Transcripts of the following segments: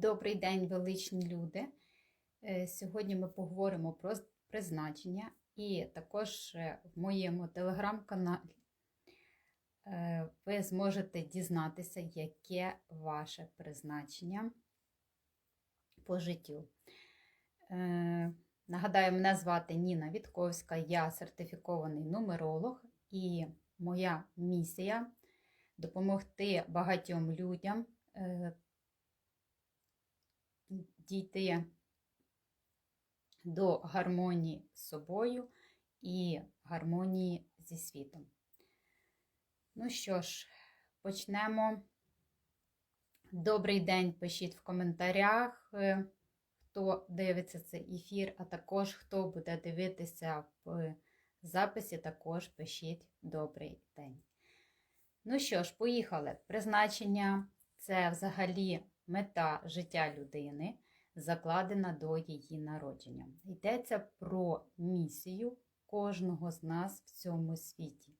Добрий день, величні люди. Е, Сьогодні ми поговоримо про призначення, і також е, в моєму телеграм-каналі е, ви зможете дізнатися, яке ваше призначення по життю. Нагадаю, мене звати Ніна Вітковська, я сертифікований нумеролог, і моя місія допомогти багатьом людям дійти до гармонії з собою і гармонії зі світом. Ну що ж, почнемо. Добрий день, пишіть в коментарях, е, хто дивиться цей ефір, а також хто буде дивитися в записі, також пишіть добрий день. Ну що ж, поїхали. Призначення це взагалі мета життя людини, закладена до її народження. Йдеться про місію кожного з нас в цьому світі.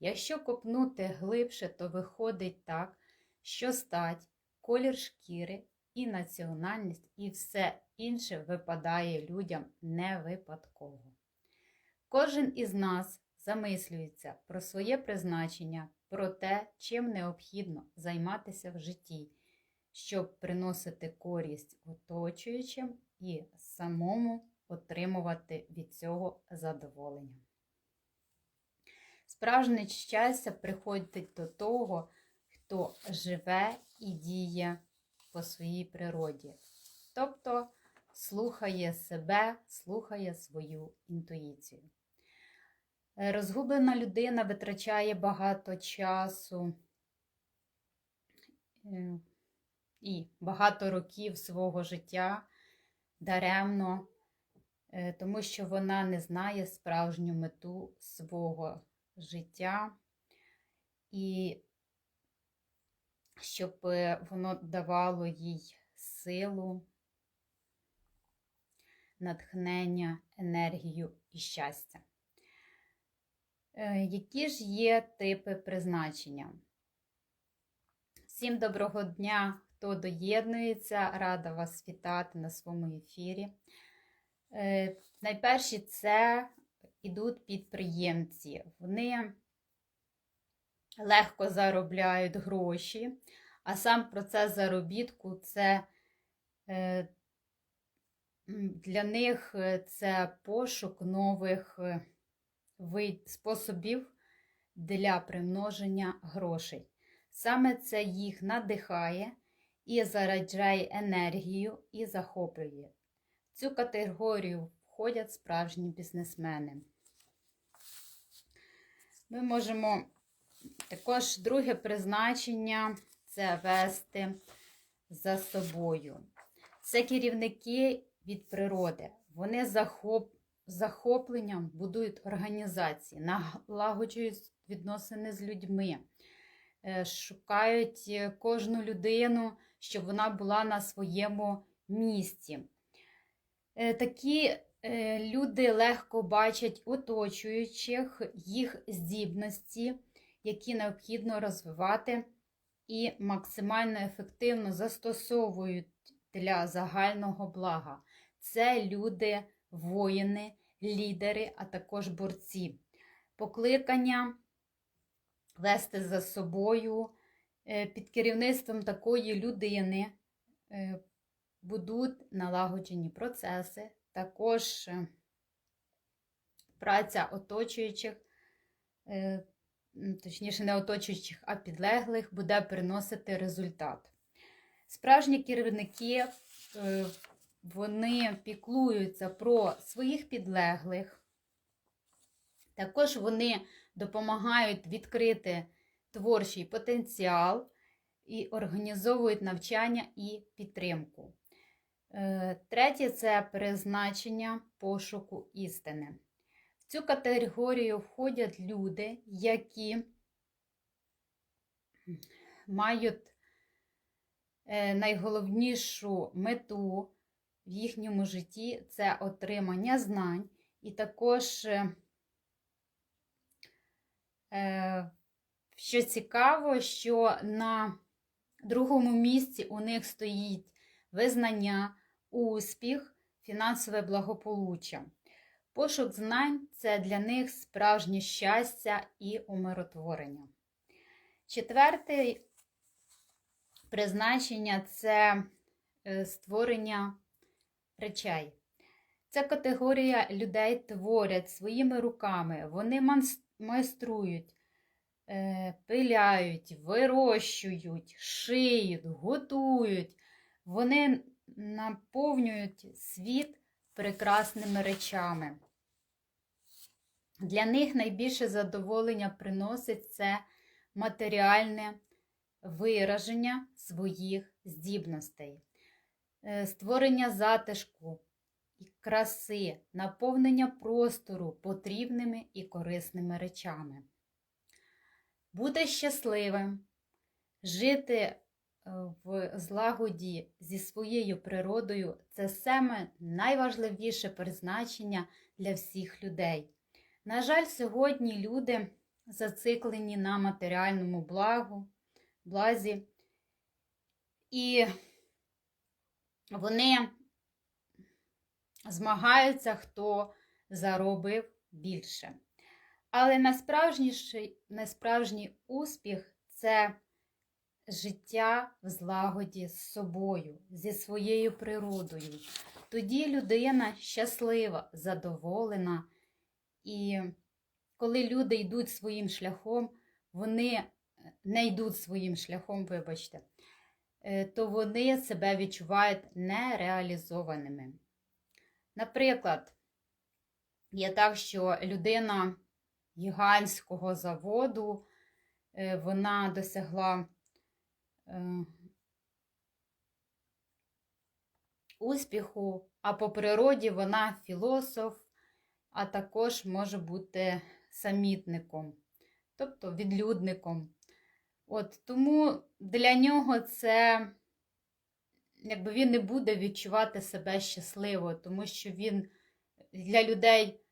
Якщо копнути глибше, то виходить так, що стать, колір шкіри і національність, і все інше випадає людям не випадково. Кожен із нас замислюється про своє призначення, про те, чим необхідно займатися в житті, щоб приносити користь оточуючим і самому отримувати від цього задоволення. Справжнє щастя приходить до того, хто живе і діє по своїй природі, тобто слухає себе, слухає свою інтуїцію. Розгублена людина витрачає багато часу е, і багато років свого життя даремно, е, тому що вона не знає справжню мету свого життя, і щоб е, воно давало їй силу, натхнення, енергію і щастя. Які ж є типи призначення? Всім доброго дня, хто доєднується, рада вас вітати на своєму ефірі. Найперші це ідуть підприємці. Вони легко заробляють гроші, а сам процес заробітку це для них це пошук нових способів для примноження грошей. Саме це їх надихає і зараджає енергію і захоплює. В цю категорію входять справжні бізнесмени. Ми можемо також друге призначення це вести за собою. Це керівники від природи. Вони захоплюють захопленням будують організації, налагоджують відносини з людьми, е, шукають е, кожну людину, щоб вона була на своєму місці. Е, такі люди легко бачать оточуючих їх здібності, які необхідно розвивати і максимально ефективно застосовують для загального блага. Це люди воїни, лідери, а також борці. Покликання вести за собою е, під керівництвом такої людини е, будуть налагоджені процеси, також е, праця оточуючих, точніше, не оточуючих, а підлеглих буде приносити результат. Справжні керівники вони піклуються про своїх підлеглих. Також вони допомагають відкрити творчий потенціал і організовують навчання і підтримку. Е, третє це призначення пошуку істини. В цю категорію входять люди, які мають е, найголовнішу мету в їхньому житті це отримання знань, і також, е, що цікаво, що на другому місці у них стоїть визнання, успіх, фінансове благополуччя. Пошук знань це для них справжнє щастя і умиротворення. Четверте призначення це е, створення речей. Ця категорія людей творять своїми руками, вони майструють, пиляють, вирощують, шиють, готують. Вони наповнюють світ прекрасними речами. Для них найбільше задоволення приносить це матеріальне вираження своїх здібностей, Е, створення затишку і краси, наповнення простору потрібними і корисними речами. Бути щасливим, жити е, в злагоді зі своєю природою це саме найважливіше призначення для всіх людей. На жаль, сьогодні люди зациклені на матеріальному благу, блазі, і вони змагаються, хто заробив більше. Але найсправжніший, найсправжній успіх це життя в злагоді з собою, зі своєю природою. Тоді людина щаслива, задоволена. І коли люди йдуть своїм шляхом, вони не йдуть своїм шляхом, вибачте, е, то вони себе відчувають нереалізованими. Наприклад, є так, що людина гігантського заводу, е, вона досягла е, успіху, а по природі вона філософ, а також може бути самітником, тобто відлюдником. От, Тому для нього це, якби він не буде відчувати себе щасливо, тому що він для людей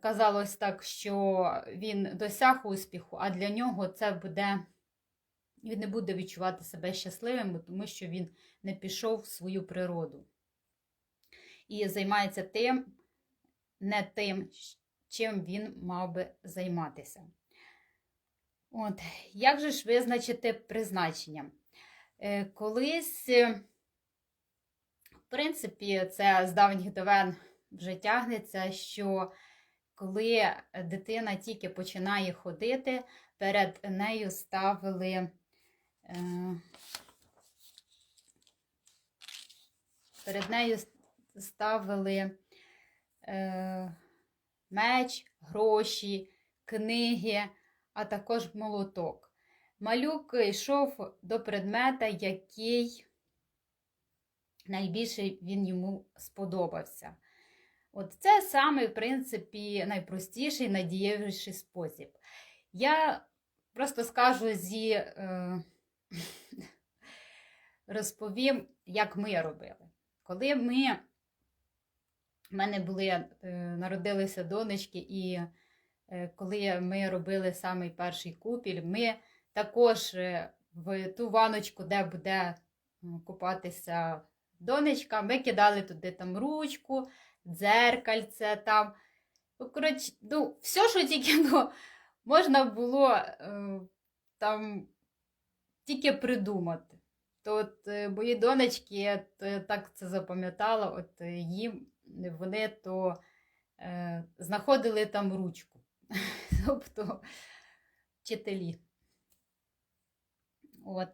казалось так, що він досяг успіху, а для нього це буде, він не буде відчувати себе щасливим, тому що він не пішов в свою природу. І займається тим, не тим, чим він мав би займатися. От, Як же ж визначити призначення? Е, Колись, е, в принципі, це з давніх давен вже тягнеться, що коли дитина тільки починає ходити, перед нею ставили е, перед нею ставили е, меч, гроші, книги, а також молоток. Малюк йшов до предмета, який найбільше він йому сподобався. От Це саме, в принципі, найпростіший, найдієвіший спосіб. Я просто скажу зі е, розповім, як ми робили. Коли ми, в мене були, е, народилися донечки, і е, коли ми робили самий перший купіль, ми також е, в ту ваночку, де буде купатися донечка, ми кидали туди там ручку дзеркальце там. Ну, коротше, ну, все, що тільки ну, можна було е, там тільки придумати. То от е, мої донечки то, так це запам'ятала, от е, їм вони то е, знаходили там ручку. Тобто вчителі. От.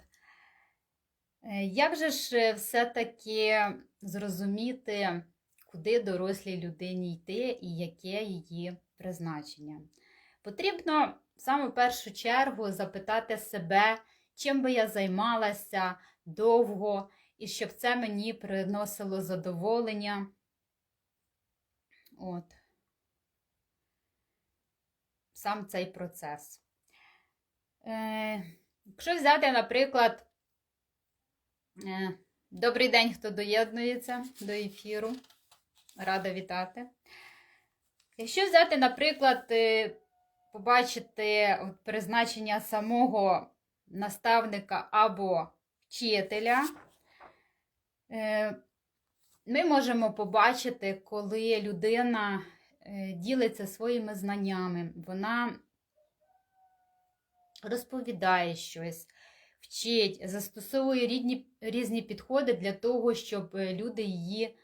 Як же ж все-таки зрозуміти? Куди дорослій людині йти і яке її призначення. Потрібно саме в першу чергу запитати себе, чим би я займалася довго, і щоб це мені приносило задоволення. От. Сам цей процес. Е, Якщо взяти, наприклад, е, добрий день, хто доєднується до ефіру. Рада вітати. Якщо взяти, наприклад, е, побачити призначення самого наставника або вчителя, Е, Ми можемо побачити, коли людина е, ділиться своїми знаннями, вона розповідає щось, вчить, застосовує різні підходи для того, щоб люди її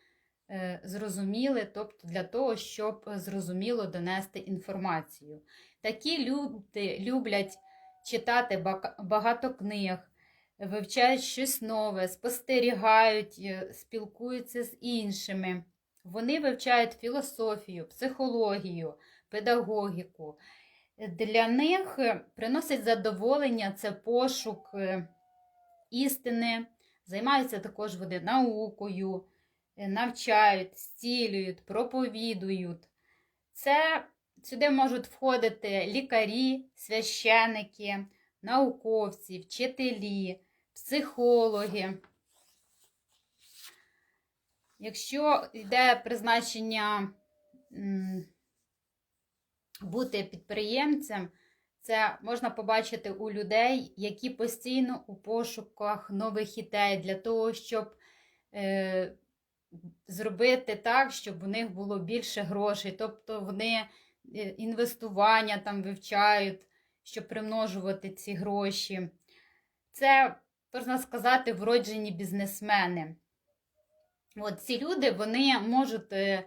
зрозуміли, тобто для того, щоб зрозуміло донести інформацію. Такі люди люблять читати багато книг, вивчають щось нове, спостерігають, е, спілкуються з іншими. Вони вивчають філософію, психологію, педагогіку. Для них е, приносить задоволення це пошук е, істини, займаються також вони наукою, е, навчають, зцілюють, проповідують. Це сюди можуть входити лікарі, священики, науковці, вчителі, психологи. Якщо йде призначення бути підприємцем, це можна побачити у людей, які постійно у пошуках нових ідей для того, щоб е, зробити так, щоб у них було більше грошей. Тобто вони е, інвестування там вивчають, щоб примножувати ці гроші. Це, можна сказати, вроджені бізнесмени. От ці люди вони можуть е,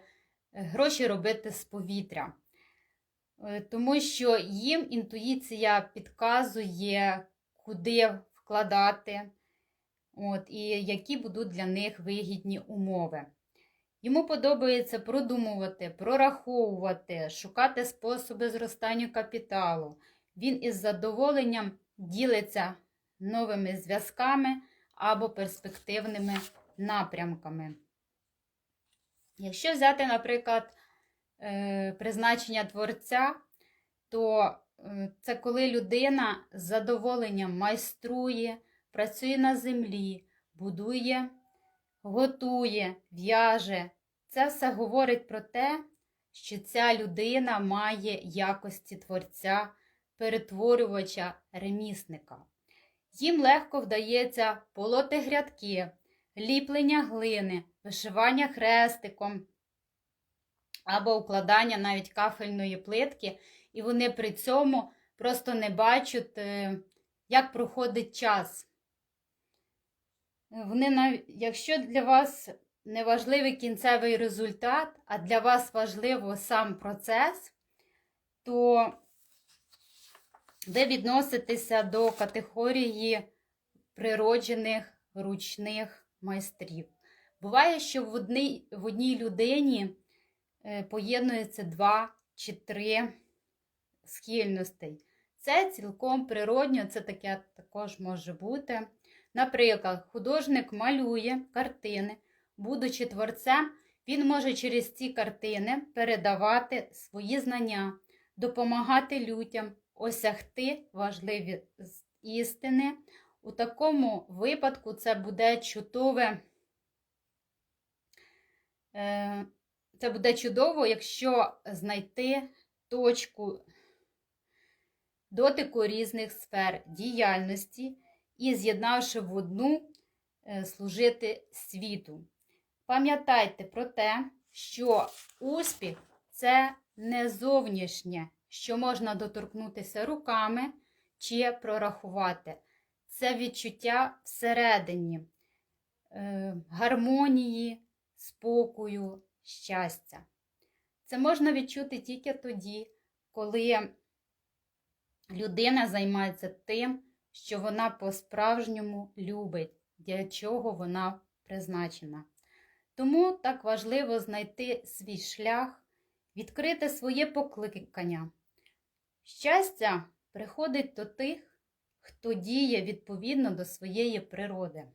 гроші робити з повітря. Е, Тому що їм інтуїція підказує, куди вкладати, от, і які будуть для них вигідні умови. Йому подобається продумувати, прораховувати, шукати способи зростання капіталу. Він із задоволенням ділиться новими зв'язками або перспективними напрямками. Якщо взяти, наприклад, е, призначення творця, то е, це коли людина з задоволенням майструє, працює на землі, будує, готує, в'яже. Це все говорить про те, що ця людина має якості творця, перетворювача, ремісника. Їм легко вдається полоти грядки, ліплення глини, вишивання хрестиком або укладання навіть кафельної плитки, і вони при цьому просто не бачать, е, як проходить час. Вони нав... Якщо для вас не важливий кінцевий результат, а для вас важливо сам процес, то ви відноситеся до категорії природжених ручних майстрів. Буває, що в одній, в одній людині е, поєднується два чи три схильностей. Це цілком природньо, це таке також може бути. Наприклад, художник малює картини, будучи творцем, він може через ці картини передавати свої знання, допомагати людям осягти важливі істини. У такому випадку це буде чудове. Е, Це буде чудово, якщо знайти точку дотику різних сфер діяльності і, з'єднавши в одну, е, служити світу. Пам'ятайте про те, що успіх це не зовнішнє, що можна доторкнутися руками чи прорахувати. Це відчуття всередині, е, гармонії, спокою, щастя. Це можна відчути тільки тоді, коли людина займається тим, що вона по-справжньому любить, для чого вона призначена. Тому так важливо знайти свій шлях, відкрити своє покликання. Щастя приходить до тих, хто діє відповідно до своєї природи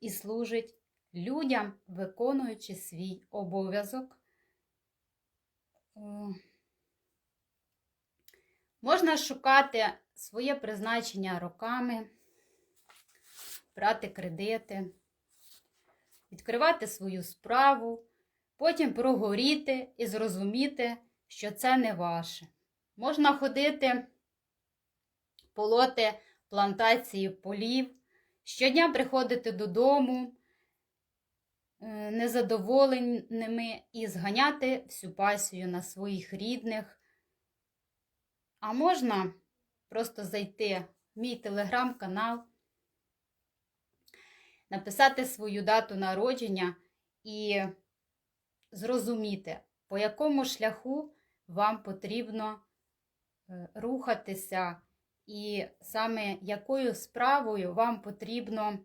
і служить людям, виконуючи свій обов'язок. Е, Можна шукати своє призначення роками, брати кредити, відкривати свою справу, потім прогоріти і зрозуміти, що це не ваше. Можна ходити, полоти плантації полів, щодня приходити додому, е, незадоволеними і зганяти всю пасію на своїх рідних. А можна просто зайти в мій телеграм-канал, написати свою дату народження і зрозуміти, по якому шляху вам потрібно е, рухатися, і саме якою справою вам потрібно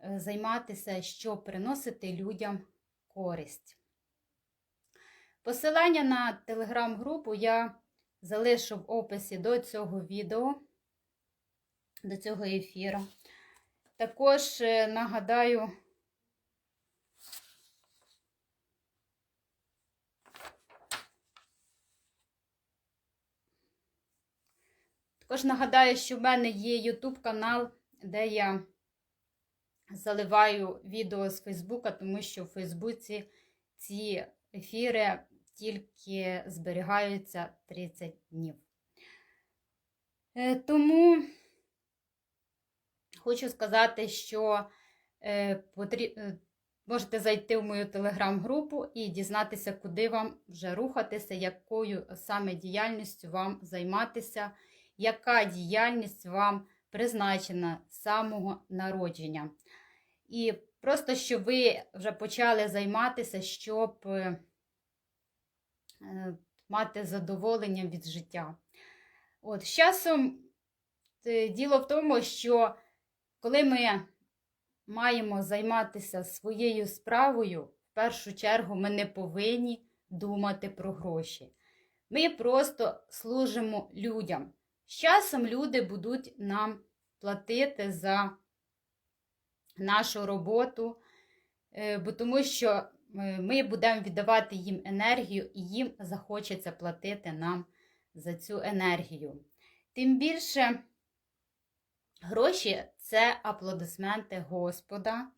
е, займатися, щоб приносити людям користь. Посилання на телеграм-групу я залишу в описі до цього відео, до цього ефіру. Також е, нагадаю, також нагадаю, що в мене є YouTube канал, де я заливаю відео з Фейсбука, тому що в Фейсбуці ці ефіри тільки зберігаються 30 днів. Е, Тому хочу сказати, що е, е, можете зайти в мою телеграм-групу і дізнатися, куди вам вже рухатися, якою саме діяльністю вам займатися, яка діяльність вам призначена з самого народження. І просто щоб ви вже почали займатися, щоб мати задоволення від життя. От, з часом е, діло в тому, що коли ми маємо займатися своєю справою, в першу чергу ми не повинні думати про гроші. Ми просто служимо людям. З часом люди будуть нам платити за нашу роботу, е, бо тому що е, ми будемо віддавати їм енергію, і їм захочеться платити нам за цю енергію. Тим більше гроші це аплодисменти Господа,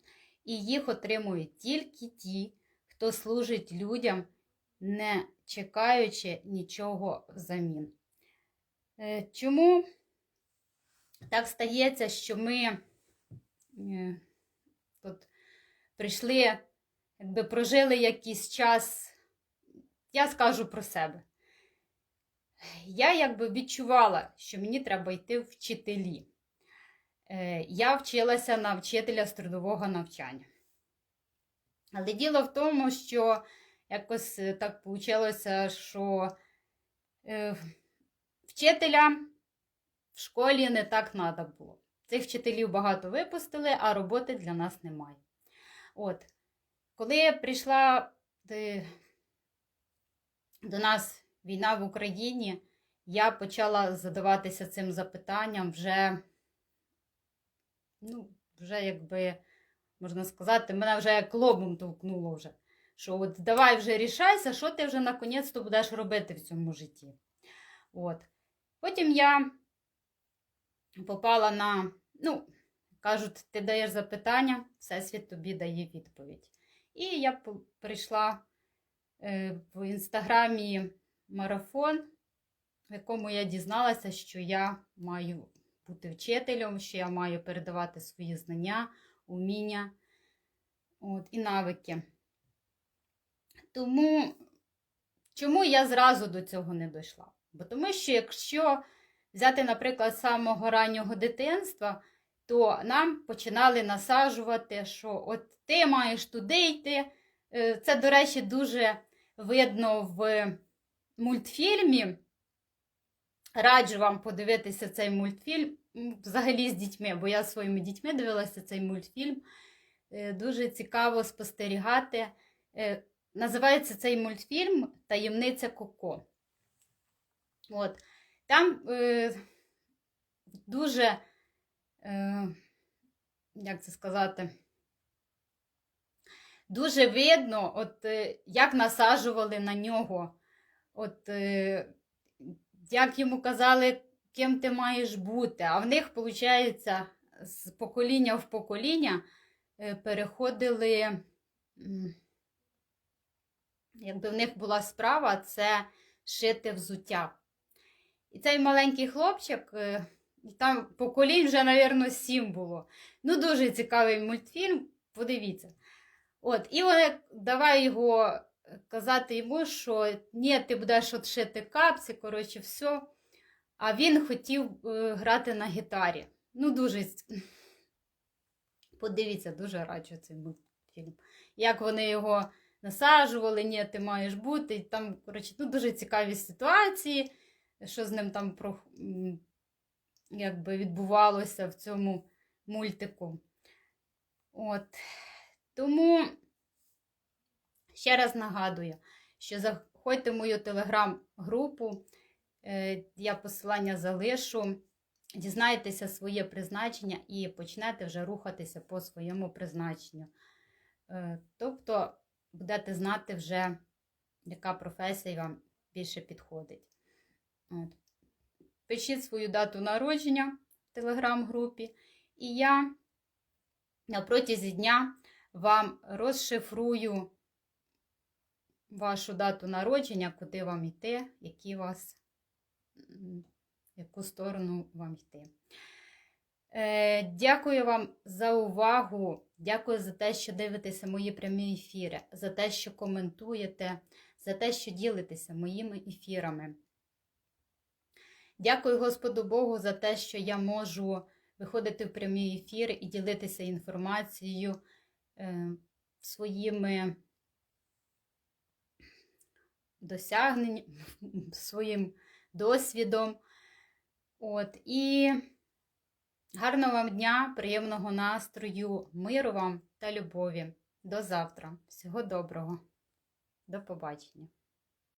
і їх отримують тільки ті, хто служить людям, не чекаючи нічого взамін. Е, Чому так стається, що ми е, тут прийшли, якби прожили якийсь час, я скажу про себе. Я якби відчувала, що мені треба йти вчителі. Е, Я вчилася на вчителя з трудового навчання. Але діло в тому, що якось е, так вийшло, що е, вчителя в школі не так треба було. Цих вчителів багато випустили, а роботи для нас немає. От, коли прийшла е, до нас війна в Україні, я почала задаватися цим запитанням вже, ну, вже якби, можна сказати, мене вже як лобом толкнуло вже. Що от давай вже рішайся, що ти вже наконець-то будеш робити в цьому житті. От. Потім я попала на, ну, кажуть, ти даєш запитання, Всесвіт тобі дає відповідь. І я прийшла е, в інстаграмі марафон, в якому я дізналася, що я маю бути вчителем, що я маю передавати свої знання, уміння от, і навики. Тому, чому я зразу до цього не дійшла? Бо тому що якщо взяти, наприклад, самого раннього дитинства, то нам починали насаджувати, що от ти маєш туди йти. Е, Це, до речі, дуже видно в мультфільмі. Раджу вам подивитися цей мультфільм взагалі з дітьми, бо я своїми дітьми дивилася цей мультфільм. Е, Дуже цікаво спостерігати. Е, Називається цей мультфільм Таємниця Коко. От. Там е, дуже, е, як це сказати, дуже видно, от, е, як насаджували на нього. От, е, як йому казали, ким ти маєш бути. А в них, виходить, з покоління в покоління е, переходили, м, якби в них була справа, це шити взуття. І цей маленький хлопчик, е, там поколінь вже, мабуть, сім було. Ну, дуже цікавий мультфільм, подивіться. От, і вони, давай його е, казати йому, що ні, ти будеш от шити капці, коротше, все. А він хотів е, грати на гітарі. Ну, дуже. Подивіться, дуже раджу цей мультфільм. Як вони його насаджували, ні, ти маєш бути. Там, коротше, ну, дуже цікаві ситуації, що з ним там про, якби відбувалося в цьому мультику. От. Тому ще раз нагадую, що заходьте в мою телеграм-групу, е, я посилання залишу, дізнаєтеся своє призначення і почнете вже рухатися по своєму призначенню. Е, Тобто будете знати вже, яка професія вам більше підходить. От. Пишіть свою дату народження в телеграм-групі, і я на протязі дня вам розшифрую вашу дату народження, куди вам йти, які вас, яку сторону вам йти. Е, дякую вам за увагу. Дякую за те, що дивитеся мої прямі ефіри, за те, що коментуєте, за те, що ділитеся моїми ефірами. Дякую Господу Богу за те, що я можу виходити в прямі ефіри і ділитися інформацією е, своїми досягненнями, своїм досвідом. От, і гарного вам дня, приємного настрою, миру вам та любові. До завтра. Всього доброго. До побачення.